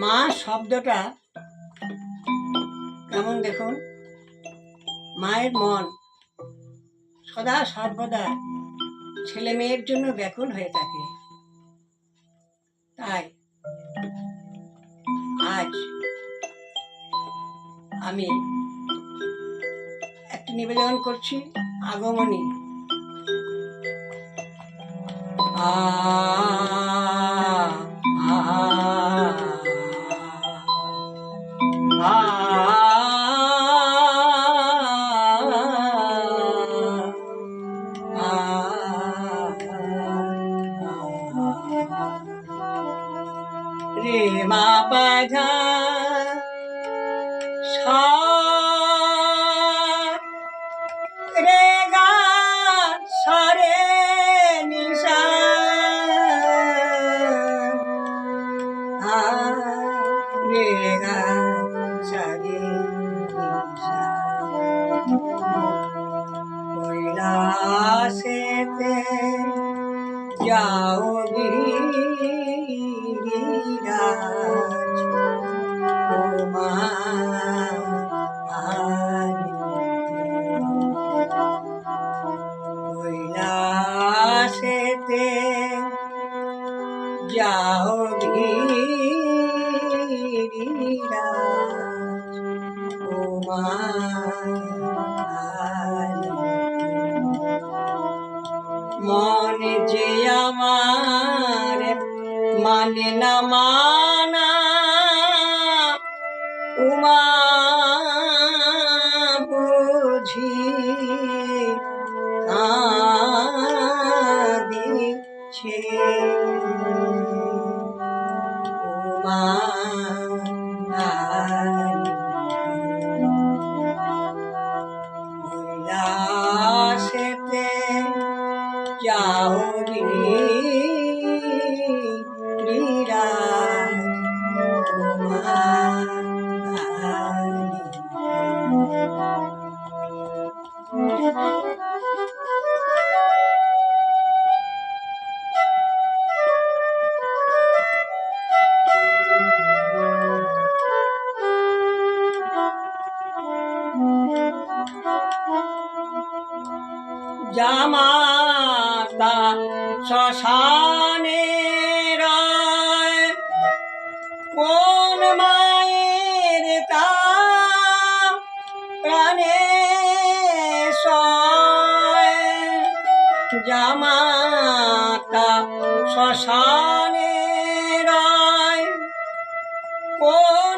মা শব্দটা কেমন দেখুন? মায়ের মন সদা সর্বদা ছেলে মেয়ের জন্য ব্যাকুল হয়ে থাকে। তাই আজ আমি একটি নিবেদন করছি আগমনী। আ 아빠가 설레가 설레니사. 아 내가 사리니사. 몰라세 때 야오니 মনে যে আমার মানে না মানা উমা বুঝি কাঁদিছে। উমা জামাতা শ্মশানে রায়। কোন মায়ের তা প্রাণে জামাতা শ্মশানে রায়। কোন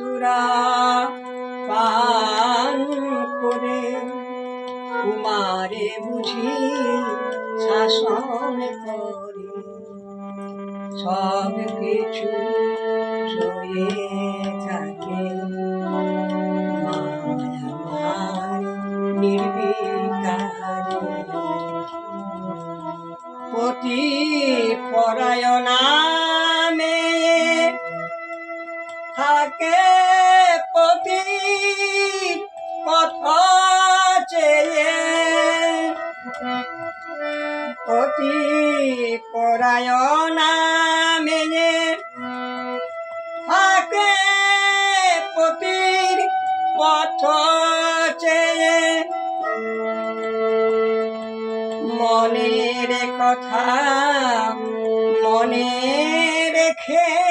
ধুতুরা পান করে কুমারে বুঝি শাসন করে। সব কিছু জয়ে থাকে। থাকে পতি কথা চেয়ে। অতি পরায়ণা থাকে পতির পথ চেয়ে। মনের কথা মনে রেখে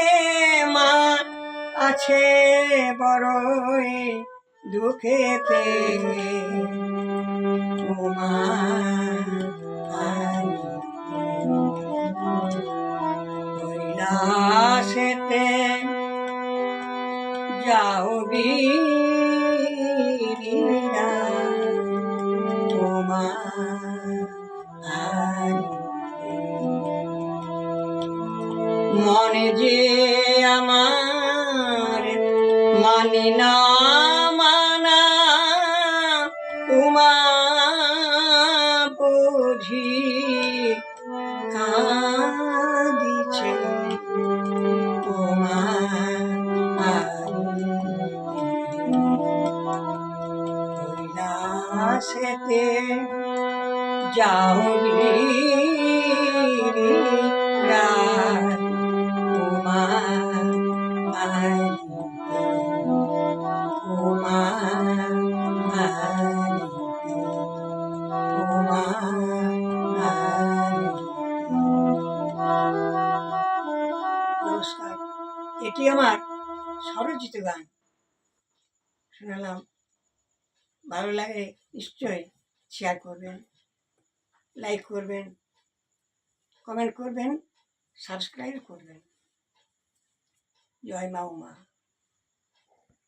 আছে বড়ই দুঃখেতে উমা মানি না মানা উমা বুঝি কাঁদিছে। উমা কৈলাসেতে যাও নমস্কার। এটি আমার স্বরচিত গান। শোনালাম, ভালো লাগে, নিশ্চয়ই শেয়ার করবেন লাইক করবেন কমেন্ট করবেন সাবস্ক্রাইব করবেন। জয় মা উমা।